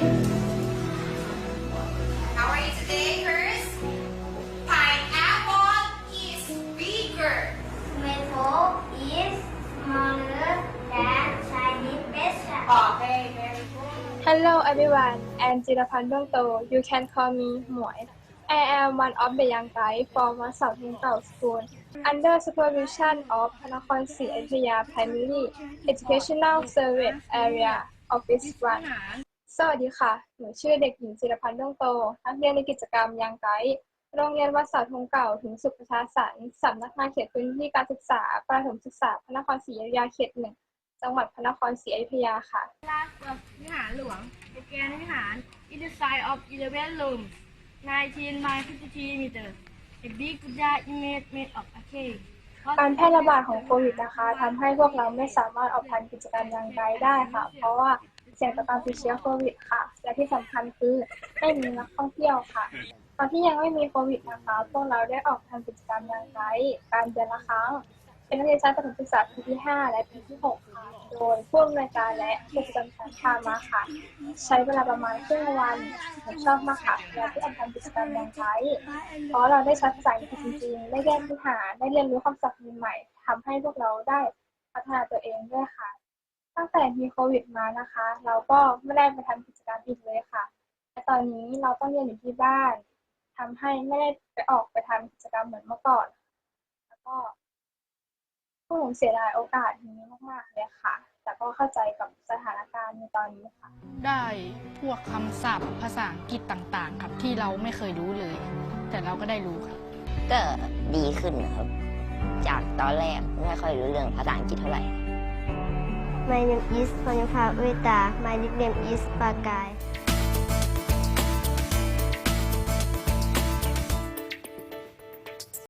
How are you today, Chris? Pineapple is bigger. Tomato is smaller than Chinese pizza. Okay, very good. Hello everyone, I'm Jirapan Dongto. You can call me Muay. I am one of the young guys from South Hingao School. Under supervision of Panakon Si Ayutthaya Primary Educational Service Area Office 1 สวัสดีค่ะ หนูชื่อเด็กหญิงจิรพันธ์ดวงโต นักเรียนในกิจกรรมยังไกด์โรงเรียนวัดสาธงเก่าถึงสุขประชาสรรค์สำนักงานเขตพื้นที่การศึกษา ประถมศึกษาพระนครศรีอยุธยาเขตหนึ่ง จังหวัดพระนครศรีอยุธยาค่ะ Last of วิหารหลวงโปรแกรมวิหาร in the size of 11 rooms 19 by 53 meters a big Buddha image made of a cake การแพร่ระบาดของโควิดนะคะทำให้พวกเราไม่สามารถออกทำกิจกรรมยังไกได้ค่ะ เพราะว่าเสี่ยงต่อการติดเชื้อโควิดค่ะ และที่สำคัญคือไม่มีนักท่องเที่ยวค่ะ ตอนที่ยังไม่มีโควิดนะคะ พวกเราได้ออกทำกิจกรรมยังไกการเดือนละครั้ง เป็นนักเรียนชั้นประถมศึกษาปีที่ 5 และปีที่ 6 ค่ะ โดยผู้อำนวยการและผู้ประจำชั้นพามาค่ะ ใช้เวลาประมาณครึ่งวันผมชอบมากค่ะเวลาที่ออกทำกิจกรรมยังไกลเพราะเราได้ใช้ภาษาอังกฤษจริงๆ ได้แก้ปัญหา ได้เรียนรู้คำศัพท์ใหม่ๆทำให้พวกเราได้พัฒนาตัวเองด้วยค่ะ ตั้งแต่มีโควิดมานะคะ เราก็ไม่ได้ไปทำกิจกรรมอีกเลยค่ะและตอนนี้เราต้องเรียนอยู่ที่บ้านทำให้ไม่ได้ไปออกไปทำกิจกรรมเหมือนเมื่อก่อน วกผมเสียดายโอกาสนี้มากๆเลยค่ะ แต่ก็เข้าใจกับสถานการณ์ในตอนนี้ค่ะ ได้พวกคำศัพท์ภาษาอังกฤษต่างๆ ครับที่เราไม่เคยรู้เลย แต่เราก็ได้รู้ครับ ก็ดีขึ้นนะครับ จากตอนแรกไม่ค่อยรู้เรื่องภาษาอังกฤษเท่าไหร่ My name is พรยภาเวตา My nickname is ปากาย